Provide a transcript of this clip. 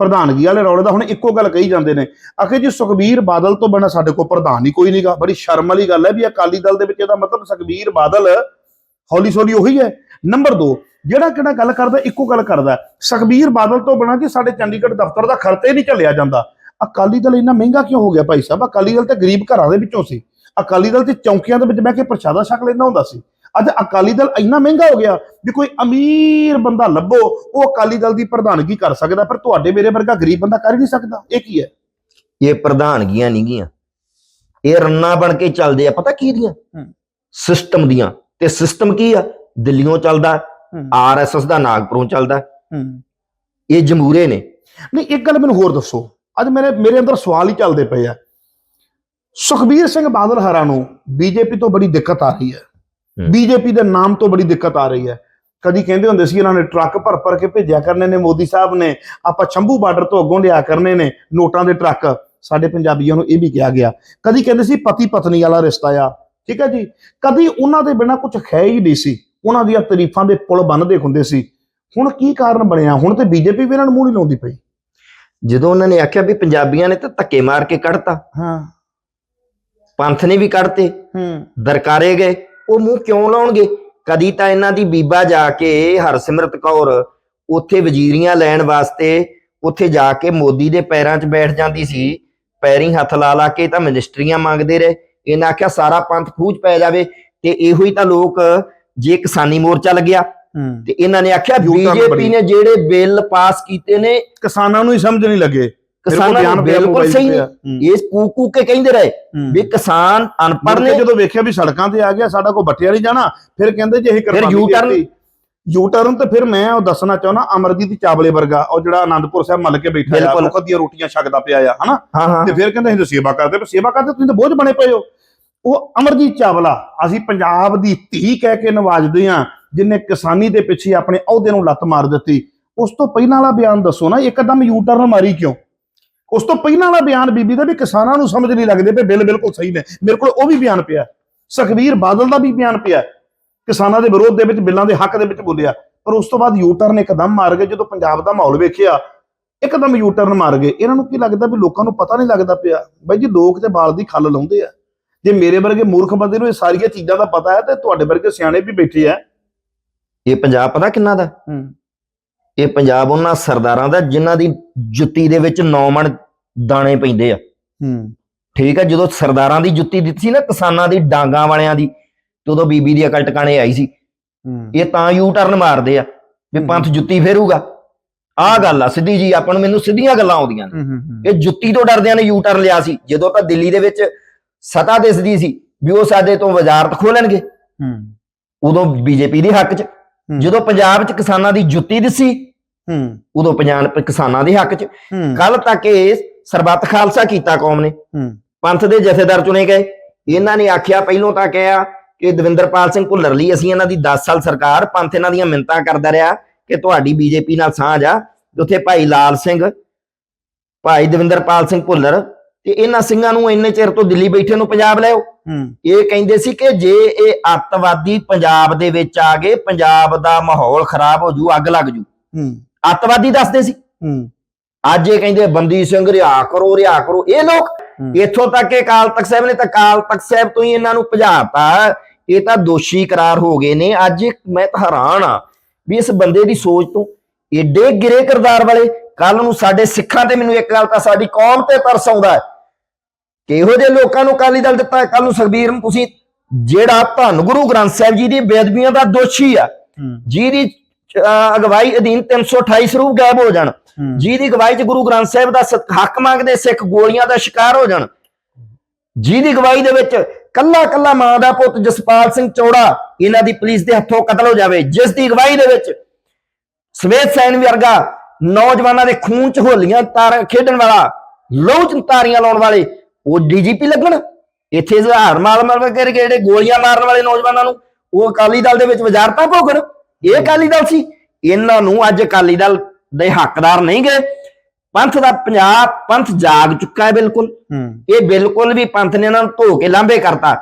ਪ੍ਰਧਾਨਗੀ ਵਾਲੇ ਰੌਲੇ ਦਾ ਹੁਣ ਇੱਕੋ ਗੱਲ ਕਹੀ ਜਾਂਦੇ ਨੇ। ਆਖੇ ਜੀ ਸੁਖਬੀਰ ਬਾਦਲ ਤੋਂ ਬਿਨਾਂ ਸਾਡੇ ਕੋਲ ਪ੍ਰਧਾਨ ਹੀ ਕੋਈ ਨਹੀਂਗਾ। ਬੜੀ ਸ਼ਰਮ ਵਾਲੀ ਗੱਲ ਹੈ ਵੀ ਅਕਾਲੀ ਦਲ ਦੇ ਵਿੱਚ ਇਹਦਾ ਮਤਲਬ ਸੁਖਬੀਰ ਬਾਦਲ ਹੌਲੀ ਹੌਲੀ ਉਹੀ ਹੈ। ਨੰਬਰ 2 ਜਿਹੜਾ ਕਿਹੜਾ ਗੱਲ ਕਰਦਾ, ਇੱਕੋ ਗੱਲ ਕਰਦਾ। ਸੁਖਬੀਰ ਬਾਦਲ ਤੋਂ ਬਿਨਾਂ ਜੀ ਸਾਡੇ ਚੰਡੀਗੜ੍ਹ ਦਫ਼ਤਰ ਦਾ ਖਰਚਾ ਹੀ ਨਹੀਂ ਚੱਲਿਆ ਜਾਂਦਾ। ਅਕਾਲੀ ਦਲ ਇੰਨਾ ਮਹਿੰਗਾ ਕਿਉਂ ਹੋ ਗਿਆ ਭਾਈ ਸਾਹਿਬ? ਅਕਾਲੀ ਦਲ ਤਾਂ ਗਰੀਬ ਘਰਾਂ ਦੇ ਵਿੱਚੋਂ ਸੀ। ਅਕਾਲੀ ਦਲ ਤੇ ਚੌਂਕੀਆਂ ਦੇ ਵਿੱਚ ਬਹਿ ਕੇ ਪ੍ਰਸ਼ਾਦਾ ਛਕ ਲੈਂਦਾ ਹੁੰਦਾ ਸੀ। ਅੱਜ ਅਕਾਲੀ ਦਲ ਇੰਨਾ ਮਹਿੰਗਾ ਹੋ ਗਿਆ ਵੀ ਕੋਈ ਅਮੀਰ ਬੰਦਾ ਲੱਭੋ ਉਹ ਅਕਾਲੀ ਦਲ ਦੀ ਪ੍ਰਧਾਨਗੀ ਕਰ ਸਕਦਾ ਪਰ ਤੁਹਾਡੇ ਮੇਰੇ ਵਰਗਾ ਗਰੀਬ ਬੰਦਾ ਕਰ ਹੀ ਨਹੀਂ ਸਕਦਾ। ਇਹ ਕੀ ਹੈ? ਇਹ ਪ੍ਰਧਾਨਗੀਆਂ ਨਹੀਂ ਗੀਆਂ। ਇਹ ਰੰਨਾ ਬਣ ਕੇ ਚੱਲਦੇ ਆ ਪਤਾ ਕੀ ਦੀਆਂ। ਸਿਸਟਮ ਦੀਆਂ। ਤੇ ਸਿਸਟਮ ਕੀ ਆ? ਦਿੱਲੀੋਂ ਚੱਲਦਾ ਆਰਐਸਐਸ ਦਾ ਨਾਗਪੁਰੋਂ ਚੱਲਦਾ। ਇਹ ਜਮਹੂਰੇ ਨੇ। ਨਹੀਂ ਇੱਕ ਗੱਲ ਮੈਨੂੰ ਹੋਰ ਦੱਸੋ। ਅੱਜ ਮੇਰੇ ਮੇਰੇ ਅੰਦਰ ਸਵਾਲ ਹੀ ਚੱਲਦੇ ਪਏ ਆ। ਸੁਖਬੀਰ ਸਿੰਘ ਬਾਦਲ ਹਰਾਂ ਨੂੰ ਬੀਜੇਪੀ ਤੋਂ ਬੜੀ ਦਿੱਕਤ ਆ ਰਹੀ ਹੂੰ। ਬੀਜੇਪੀ ਦੇ ਨਾਮ ਤੋਂ ਬੜੀ ਦਿੱਕਤ ਆ ਰਹੀ ਹੈ। ਕਦੀ ਕਹਿੰਦੇ ਹੁੰਦੇ ਸੀ ਇਹਨਾਂ ਨੇ ਟਰੱਕ ਭਰ ਭਰ ਕੇ ਭੇਜਿਆ ਕਰਨੇ ਨੇ ਮੋਦੀ ਸਾਹਿਬ ਨੇ। ਆਪਾਂ ਸ਼ੰਭੂ ਬਾਰਡਰ ਤੋਂ ਅੱਗੋਂ ਲਿਆ ਕਰਨੇ ਨੇ ਨੋਟਾਂ ਦੇ ਟਰੱਕ। ਸਾਡੇ ਪੰਜਾਬੀਆਂ ਨੂੰ ਇਹ ਵੀ ਕਿਹਾ ਗਿਆ। ਕਦੀ ਕਹਿੰਦੇ ਸੀ ਪਤੀ ਪਤਨੀ ਵਾਲਾ ਰਿਸ਼ਤਾ ਆ। ਠੀਕ ਹੈ ਜੀ? ਕਦੀ ਉਹਨਾਂ ਦੇ ਬਿਨਾ ਕੁਝ ਹੈ ਹੀ ਨਹੀਂ ਸੀ। ਉਹਨਾਂ ਦੀਆਂ ਤਾਰੀਫਾਂ ਦੇ ਪੁਲ ਬੰਨਦੇ ਹੁੰਦੇ ਸੀ। ਹੁਣ ਕੀ ਕਾਰਨ ਬਣਿਆ? ਹੁਣ ਤੇ ਬੀਜੇਪੀ ਵੀ ਇਹਨਾਂ ਨੂੰ ਮੂੰਹ ਨਹੀਂ ਲਾਉਂਦੀ ਪਈ। ਜਦੋਂ ਉਹਨਾਂ ਨੇ ਆਖਿਆ ਵੀ ਪੰਜਾਬੀਆਂ ਨੇ ਤਾਂ ਧੱਕੇ ਮਾਰ ਕੇ ਕੱਢਤਾ। ਹਾਂ। ਪੰਥ ਨੇ ਵੀ ਕੱਢਤੇ। ਹੂੰ। ਦਰਕਾਰੇ ਗਏ। ਉਹ ਮੂੰਹ ਕਿਉਂ ਲਾਉਣਗੇ? ਕਦੀ ਤਾਂ ਇਹਨਾਂ ਦੀ ਬੀਬਾ ਜਾ ਕੇ ਹਰਸਿਮਰਤ ਕੌਰ ਉੱਥੇ ਵਜ਼ੀਰੀਆਂ ਲੈਣ ਵਾਸਤੇ ਉੱਥੇ ਜਾ ਕੇ ਮੋਦੀ ਦੇ ਪੈਰਾਂ 'ਚ ਬੈਠ ਜਾਂਦੀ ਸੀ। ਪੈਰੀਂ ਹੱਥ ਲਾ ਲਾ ਕੇ ਤਾਂ ਮਿਨਿਸਟਰੀਆਂ ਮੰਗਦੇ ਰਹੇ। ਇਹਨਾਂ ਆਖਿਆ ਸਾਰਾ ਪੰਥ ਖੂਜ ਪੈ ਜਾਵੇ। ਤੇ ਇਹੋ ਹੀ ਤਾਂ ਲੋਕ ਜੇ ਕਿਸਾਨੀ ਮੋਰਚਾ ਲੱਗਿਆ। ਤੇ ਇਹਨਾਂ ਨੇ ਆਖਿਆ ਬੀਜੇਪੀ। ਨੇ ਜਿਹੜੇ ਬਿੱਲ ਪਾਸ ਕੀਤੇ ਨੇ ਕਿਸਾਨਾਂ ਨੂੰ ਹੀ ਸਮਝ ਨਹੀਂ ਲੱਗੇ। ਕਿਸਾਨਾਂ ਨੂੰ ਬਿਲਕੁਲ ਸਹੀ ਇਹ ਕੂਕ ਕੂਕ ਕੇ ਕਹਿੰਦੇ ਰਹੇ ਵੀ ਕਿਸਾਨ ਅਨਪੜ੍ਹ ਨੇ। ਜਦੋਂ ਵੇਖਿਆ ਵੀ ਸੜਕਾਂ ਤੇ ਆ ਗਿਆ ਸਾਡਾ ਕੋ ਬੱਟਿਆ ਨਹੀਂ ਜਾਣਾ ਫਿਰ ਕਹਿੰਦੇ ਜੇ ਇਹ ਕਰਵਾਨੀ U-turn- ਯੂ ਟਰਨ ਤੇ ਫਿਰ ਮੈਂ ਉਹ ਦੱਸਣਾ ਚਾਹੁੰਦਾ ਅਮਰਜੀਤ ਚਾਵਲੇ ਵਰਗਾ ਉਹ ਜਿਹੜਾ ਆਨੰਦਪੁਰ ਸਾਹਿਬ ਮੱਲ ਕੇ ਬੈਠਾ ਆ। ਮੁਖਤ ਦੀਆਂ ਰੋਟੀਆਂ ਛਕਦਾ ਪਿਆ ਆ ਹਨਾ? ਤੇ ਫਿਰ ਕਹਿੰਦੇ ਅਸੀਂ ਸੇਵਾ ਕਰਦੇ ਪਰ ਸੇਵਾ ਕਰਦੇ ਤੁਸੀਂ ਤਾਂ ਬੋਝ ਬਣੇ ਪਏ ਹੋ। ਉਹ ਅਮਰਜੀਤ ਚਾਵਲਾ ਅਸੀਂ ਪੰਜਾਬ ਦੀ ਧੀ ਕਹਿ ਕੇ ਨਵਾਜਦੇ ਆ ਜਿਨੇ ਕਿਸਾਨੀ ਦੇ ਪਿੱਛੇ ਆਪਣੇ ਅਹੁਦੇ ਨੂੰ ਲੱਤ ਮਾਰ ਦਿੱਤੀ। ਉਸ ਤੋਂ ਪਹਿਲਾਂ ਵਾਲਾ ਬਿਆਨ ਦੱਸੋ ਨਾ ਇੱਕਦਮ ਯੂ ਟਰਨ ਮਾਰੀ ਕਿਉਂ? ਉਸ ਤੋਂ ਪਹਿਲਾਂ ਵਾਲਾ ਬਿਆਨ ਬੀਬੀ ਦਾ ਵੀ ਕਿਸਾਨਾਂ ਨੂੰ ਸਮਝ ਨਹੀਂ ਲੱਗਦੇ ਪਏ ਬਿੱਲ ਬਿਲਕੁਲ ਸਹੀ ਨੇ। ਮੇਰੇ ਕੋਲ ਉਹ ਵੀ ਬਿਆਨ ਪਿਆ। ਸੁਖਬੀਰ ਬਾਦਲ ਦਾ ਵੀ ਬਿਆਨ ਪਿਆ। ਕਿਸਾਨਾਂ ਦੇ ਵਿਰੋਧ ਦੇ ਵਿੱਚ ਬਿੱਲਾਂ ਦੇ ਹੱਕ ਦੇ ਵਿੱਚ ਬੋਲਿਆ। ਪਰ ਉਸ ਤੋਂ ਬਾਅਦ ਯੂ ਟਰਨ ਇੱਕਦਮ ਮਾਰ ਗਏ। ਜਦੋਂ ਪੰਜਾਬ ਦਾ ਮਾਹੌਲ ਵੇਖਿਆ ਇੱਕਦਮ ਯੂ ਟਰਨ ਮਾਰ ਗਏ। ਇਹਨਾਂ ਨੂੰ ਕੀ ਲੱਗਦਾ ਵੀ ਲੋਕਾਂ ਨੂੰ ਪਤਾ ਨਹੀਂ ਲੱਗਦਾ ਪਿਆ ਬਾਈ ਜੀ ਲੋਕ ਤੇ ਬਾਲ ਦੀ ਖੱਲ ਲਾਉਂਦੇ ਆ। ਜੇ ਮੇਰੇ ਵਰਗੇ ਮੂਰਖ ਬੰਦੇ ਨੂੰ ਇਹ ਸਾਰੀਆਂ ਚੀਜ਼ਾਂ ਦਾ ਪਤਾ ਹੈ ਤੇ ਤੁਹਾਡੇ ਵਰਗੇ ਸਿਆਣੇ ਵੀ ਬੈਠੇ ਆ। ਇਹ ਪੰਜਾਬ ਪਤਾ ਕਿੰਨਾ ਦਾ? ਇਹ ਪੰਜਾਬ ਉਹਨਾਂ ਸਰਦਾਰਾਂ ਦਾ ਜਿਨ੍ਹਾਂ ਦੀ ਜੁੱਤੀ ਦੇ ਵਿੱਚ 9 ਮਣ ਦਾਣੇ ਪੈਂਦੇ ਆ। ਹੂੰ। ਠੀਕ ਆ ਜਦੋਂ ਸਰਦਾਰਾਂ ਦੀ ਜੁੱਤੀ ਦਿੱਤੀ ਸੀ ਨਾ ਕਿਸਾਨਾਂ ਦੀ ਡਾਂਗਾਂ ਵਾਲਿਆਂ ਦੀ ਤੇ ਉਦੋਂ ਬੀਬੀ ਦੀ ਅਕਲ ਟਿਕਾਣੇ ਆਈ ਸੀ। ਇਹ ਤਾਂ ਯੂ ਟਰਨ ਮਾਰਦੇ ਆ ਵੀ ਪੰਥ ਜੁੱਤੀ ਫੇਰੂਗਾ। ਆਹ ਗੱਲ ਆ ਸਿੱਧੀ ਜੀ ਆਪਾਂ ਨੂੰ ਮੈਨੂੰ ਸਿੱਧੀਆਂ ਗੱਲਾਂ ਆਉਂਦੀਆਂ ਨੇ। ਇਹ ਜੁੱਤੀ ਤੋਂ ਡਰਦਿਆਂ ਨੇ ਯੂ ਟਰਨ ਲਿਆ ਸੀ। ਜਦੋਂ ਤਾਂ ਦਿੱਲੀ ਦੇ ਵਿੱਚ ਸਤਾ ਦਿਸਦੀ ਸੀ ਵੀ ਉਹ ਸਾਡੇ ਤੋਂ ਵਜ਼ਾਰਤ ਖੋਲਣਗੇ। ਉਦੋਂ ਬੀਜੇਪੀ ਦੇ ਹੱਕ 'ਚ। ਜਦੋਂ ਪੰਜਾਬ 'ਚ ਕਿਸਾਨਾਂ ਦੀ ਜੁੱਤੀ ਦਿਸੀ ਉਦੋਂ ਪੰਜਾਬ ਕਿਸਾਨਾਂ ਦੇ ਹੱਕ 'ਚ। ਕੱਲ ਤੱਕ ਇਹ ਸਰਬੱਤ ਖਾਲਸਾ ਕੀਤਾ ਕੌਮ ਨੇ। ਪੰਥ ਦੇ ਜਥੇਦਾਰ ਚੁਣੇ ਗਏ। ਇਹਨਾਂ ਨੇ ਆਖਿਆ ਪਹਿਲੋਂ ਤਾਂ ਕਿਹਾ ਕਿ ਦਵਿੰਦਰਪਾਲ ਸਿੰਘ ਭੁੱਲਰ ਲਈ ਅਸੀਂ ਇਹਨਾਂ ਦੀ 10 ਸਾਲ ਸਰਕਾਰ ਪੰਥ ਇਹਨਾਂ ਦੀਆਂ ਮਿੰਤਾਂ ਕਰਦਾ ਰਿਹਾ ਕਿ ਤੁਹਾਡੀ ਬੀਜੇਪੀ ਨਾਲ ਸਾਂਝ ਆ ਉੱਥੇ ਭਾਈ ਲਾਲ ਸਿੰਘ ਭਾਈ ਦਵਿੰਦਰਪਾਲ ਸਿੰਘ ਭੁੱਲਰ ਤੇ ਇਹਨਾਂ ਸਿੰਘਾਂ ਨੂੰ ਇੰਨੇ ਚਿਰ ਤੋਂ ਦਿੱਲੀ ਬੈਠੇ ਨੂੰ ਪੰਜਾਬ ਲਿਆਓ ਇਹ ਕਹਿੰਦੇ ਸੀ ਕਿ ਜੇ ਇਹ ਅੱਤਵਾਦੀ ਪੰਜਾਬ ਦੇ ਵਿੱਚ ਆ ਗਏ ਪੰਜਾਬ ਦਾ ਮਾਹੌਲ ਖਰਾਬ ਹੋ ਜੂ ਅੱਗ ਲੱਗ ਜੂ। ਅੱਤਵਾਦੀ ਦੱਸਦੇ ਸੀ। ਅੱਜ ਇਹ ਕਹਿੰਦੇ ਬੰਦੀ ਸਿੰਘ ਰਿਆ ਕਰੋ ਰਿਆ ਕਰੋ। ਇਹ ਲੋਕ ਇੱਥੋਂ ਤੱਕ ਕਿ ਅਕਾਲ ਤਖਤ ਸਾਹਿਬ ਨੇ ਤਾਂ ਅਕਾਲ ਤਖਤ ਸਾਹਿਬ ਤੋਂ ਹੀ ਇਹਨਾਂ ਨੂੰ ਭਜਾਤਾ। ਇਹ ਤਾਂ ਦੋਸ਼ੀ ਕਰਾਰ ਹੋ ਗਏ ਨੇ। ਅੱਜ ਮੈਂ ਤਾਂ ਹੈਰਾਨ ਆ ਵੀ ਇਸ ਬੰਦੇ ਦੀ ਸੋਚ ਤੋਂ ਏਡੇ ਗਿਰੇ ਕਿਰਦਾਰ ਵਾਲੇ। ਕੱਲ ਨੂੰ ਸਾਡੇ ਸਿੱਖਾਂ ਤੇ ਮੈਨੂੰ ਇੱਕ ਗੱਲ ਤਾਂ ਸਾਡੀ ਕੌਮ ਤੇ ਤਰਸ ਆਉਂਦਾ ਹੈ। ਕਿ ਇਹੋ ਜਿਹੇ ਲੋਕਾਂ ਨੂੰ ਅਕਾਲੀ ਦਲ ਦਿੱਤਾ ਕੱਲ ਨੂੰ ਸੁਖਬੀਰ ਨੂੰ ਤੁਸੀਂ ਜਿਹੜਾ ਧੰਨ ਗੁਰੂ ਗ੍ਰੰਥ ਸਾਹਿਬ ਜੀ ਦੀ ਬੇਅਦਬੀਆਂ ਦਾ ਦੋਸ਼ੀ ਆ ਜਿਹਦੀ ਅਗਵਾਈ ਅਧੀਨ 328 ਸਰੂਪ ਗਾਇਬ ਹੋ ਜਾਣ ਜਿਹਦੀ ਗਵਾਹੀ 'ਚ ਗੁਰੂ ਗ੍ਰੰਥ ਸਾਹਿਬ ਦਾ ਹੱਕ ਮੰਗਦੇ ਸਿੱਖ ਗੋਲੀਆਂ ਦਾ ਸ਼ਿਕਾਰ ਹੋ ਜਾਣ ਜਿਹਦੀ ਗਵਾਹੀ ਦੇ ਵਿੱਚ ਕੱਲਾ ਕੱਲਾ ਮਾਂ ਦਾ ਪੁੱਤ ਜਸਪਾਲ ਸਿੰਘ ਚੌੜਾ ਇਹਨਾਂ ਦੀ ਪੁਲਿਸ ਦੇ ਹੱਥੋਂ ਕਤਲ ਹੋ ਜਾਵੇ ਜਿਸ ਦੀ ਗਵਾਹੀ ਦੇ ਵਿੱਚ ਸਵੇਤ ਸੈਨ ਵਰਗਾ ਨੌਜਵਾਨਾਂ ਦੇ ਖੂਨ 'ਚ ਹੋਲੀਆਂ ਤਾਰ ਖੇਡਣ ਵਾਲਾ ਲਹੂ 'ਚ ਤਾਰੀਆਂ ਲਾਉਣ ਵਾਲੇ ਉਹ ਡੀਜੀਪੀ ਲੱਗਣ। ਇੱਥੇ ਜ਼ਹਾਰ ਮਾਲ ਮਾਰ ਕੇ ਜਿਹੜੇ ਗੋਲੀਆਂ ਮਾਰਨ ਵਾਲੇ ਨੌਜਵਾਨਾਂ ਨੂੰ ਉਹ ਅਕਾਲੀ ਦਲ ਦੇ ਵਿੱਚ ਵਜ਼ਾਰਤਾਂ ਭੋਗਣ। ਇਹ ਅਕਾਲੀ ਦਲ ਸੀ। ਇਹਨਾਂ ਨੂੰ ਅੱਜ ਅਕਾਲੀ ਦਲ ਦੇ ਹੱਕਦਾਰ ਨਹੀਂ ਗਏ। ਪੰਥ ਦਾ ਪੰਜਾਬ ਪੰਥ ਜਾਗ ਚੁੱਕਾ ਹੈ ਬਿਲਕੁਲ। ਇਹ ਬਿਲਕੁਲ ਵੀ ਪੰਥ ਨੇ ਇਹਨਾਂ ਨੂੰ ਧੋ ਕੇ ਲਾਂਭੇ ਕਰਤਾ।